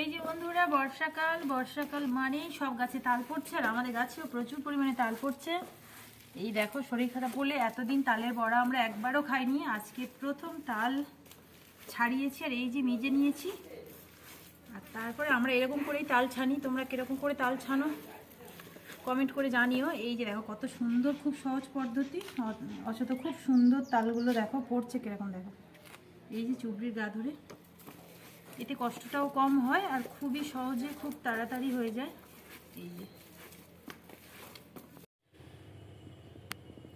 এই যে বন্ধুরা, বর্ষাকাল বর্ষাকাল মানেই সব গাছে তাল পড়ছে আর আমাদের গাছেও প্রচুর পরিমাণে তাল পড়ছে। এই দেখো, শরীর খারাপ বলে এতদিন তালের বড়া আমরা একবারও খাইনি, আজকে প্রথম তাল ছাড়িয়েছি আর এই যে মেজে নিয়েছি। আর তারপরে আমরা এরকম করেই তাল ছানি, তোমরা কীরকম করে তাল ছানো কমেন্ট করে জানিও। এই যে দেখো, কত সুন্দর, খুব সহজ পদ্ধতি অথচ খুব সুন্দর তালগুলো দেখো, পড়ছে কীরকম দেখো। এই যে চুবড়ির গা ধরে। এতে কষ্টটাও কম হয় আর খুবই সহজে খুব তাড়াতাড়ি হয়ে যায়। এই যে।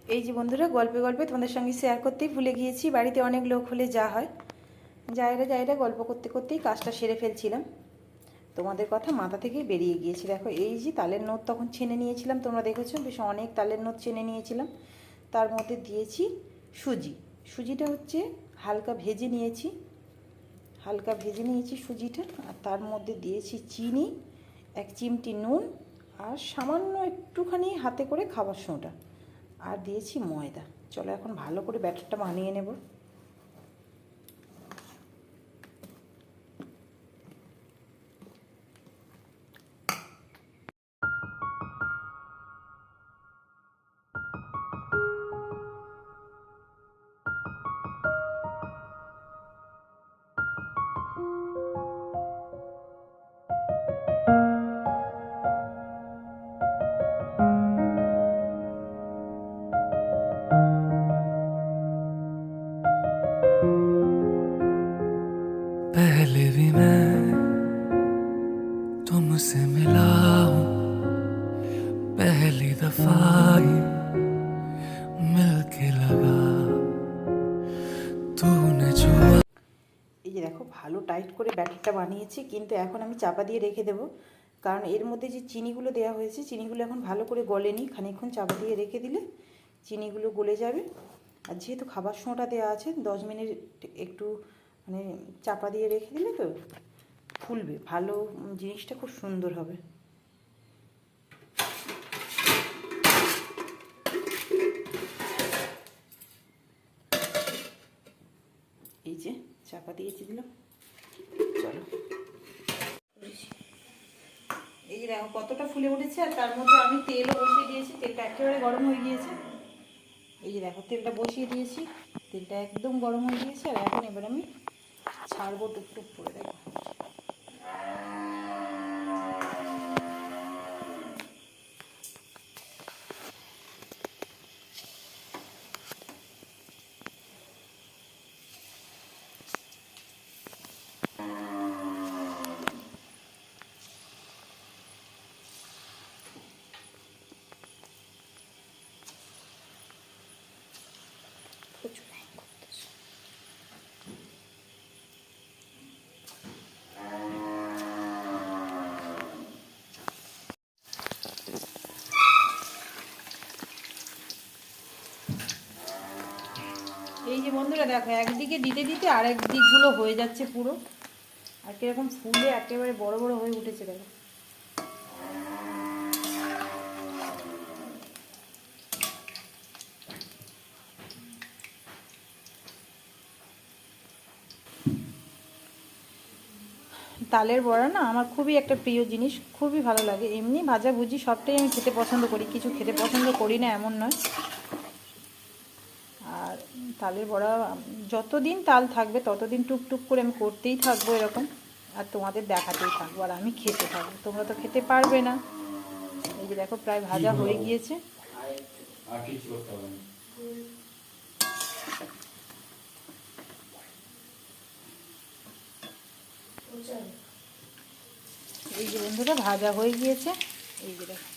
এই যে বন্ধুরা, গল্পে গল্পে তোমাদের সঙ্গে শেয়ার করতেই ভুলে গিয়েছি। বাড়িতে অনেক লোক হলে যা হয়। যায়রা যায়রা গল্প করতে করতেই কাজটা সেরে ফেলছিলাম। তোমাদের কথা মাথা থেকে বেরিয়ে গিয়েছে। দেখো, এই যে তালের নোট তখন ছেনে নিয়েছিলাম, তোমরা দেখেছ? বেশ অনেক তালের নোট ছেনে নিয়েছিলাম। তার মধ্যে দিয়েছি সুজি। সুজিটা হচ্ছে হালকা ভেজে নিয়েছি। হালকা ভেজে নিয়েছি সুজিটা, আর তার মধ্যে দিয়েছি চিনি, এক চিমটি নুন, আর সামান্য একটুখানি হাতে করে খাবার সোঁটা। আর দিয়েছি ময়দা। চলো এখন ভালো করে ব্যাটারটা বানিয়ে নেব। तुमसे मिला हूँ पहली दफा ही मिलके लगा तूने छुआ এই যে দেখো ভালো টাইট করে ব্যাটারটা বানিয়েছি কিন্তু এখন আমি চাপা দিয়ে রেখে দেবো কারণ এর মধ্যে যে চিনিগুলো দেওয়া হয়েছে চিনিগুলো এখন ভালো করে গলেনি খানিকক্ষণ চাপা দিয়ে রেখে দিলে চিনিগুলো গলে যাবে আর যেহেতু খাবার সোঁটা দেওয়া আছে দশ মিনিট একটু মানে চাপা দিয়ে রেখে দিলে তো ফুলবে, ভালো জিনিসটা খুব সুন্দর হবে। এই যে চাপা দিয়েছি দিলাম চলো। এই দেখো কতটা ফুলে উঠেছে, আর তার মধ্যে আমি তেলও বসিয়ে দিয়েছি, তেলটা একেবারে গরম হয়ে গিয়েছে। এই যে দেখো তেলটা বসিয়ে দিয়েছি, তেলটা একদম গরম হয়ে গিয়েছে, আর এখন এবার আমি ছাড়বো টুকটুক করে, দেখো। এই যে বন্ধুরা দেখো, একদিকে দিতে দিতে আরেক দিকগুলো হয়ে যাচ্ছে পুরো। আর কীরকম ফুলে একেবারে বড় বড় হয়ে উঠেছে দেখো। তালের বড়া না আমার খুবই একটা প্রিয় জিনিস, খুবই ভালো লাগে। এমনি ভাজা ভুজি সবটাই আমি খেতে পছন্দ করি, কিছু খেতে পছন্দ করি না, এমন নয়। তালের বড়া, যতদিন তাল থাকবে ততদিন টুকটুক করে আমি করতেই থাকব এরকম। আর তোমাদের দেখাতেই থাকব, আর আমি খেতে থাকব। তোমরা তো খেতে পারবে না। এই যে দেখো, প্রায় ভাজা হয়ে গিয়েছে। এই যে বন্ধুরা, ভাজা হয়ে গিয়েছে। এই যে দেখো।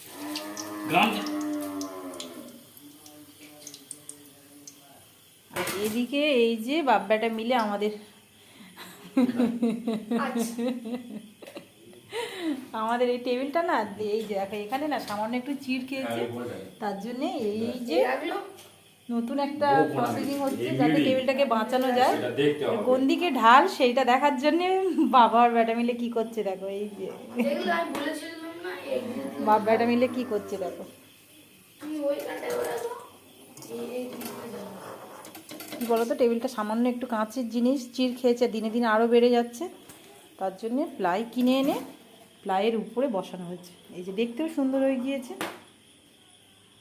এদিকে এই যে বাব্বাটা মিলে আমাদের। আমাদের এই টেবিলটা না এই যে দেখো এখানে না সামান্য একটু চিড় খেয়েছে। তার জন্য এই যে নতুন একটা প্রসেসিং হচ্ছে যাতে টেবিলটাকে বাঁচানো যায়। কোন দিকে ঢাল সেইটা দেখার জন্য বাবা আর বেটা মিলে কি করছে দেখো এই যে। এগুলো আমি বলেছিলাম না এই যে বাপ বেটা মিলে কি করছে দেখো। কি বলো তো টেবিলটা সামান্য একটু কাঁচের জিনিস চির খেয়েছে, দিনে দিনে আরও বেড়ে যাচ্ছে। তার জন্যে প্লাই কিনে এনে প্লাইয়ের উপরে বসানো হয়েছে। এই যে দেখতেও সুন্দর হয়ে গিয়েছে।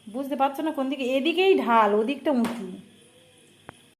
বুঝতে পারছ না কোন দিকে? এদিকেই ঢাল, ওদিকটা উঁচু।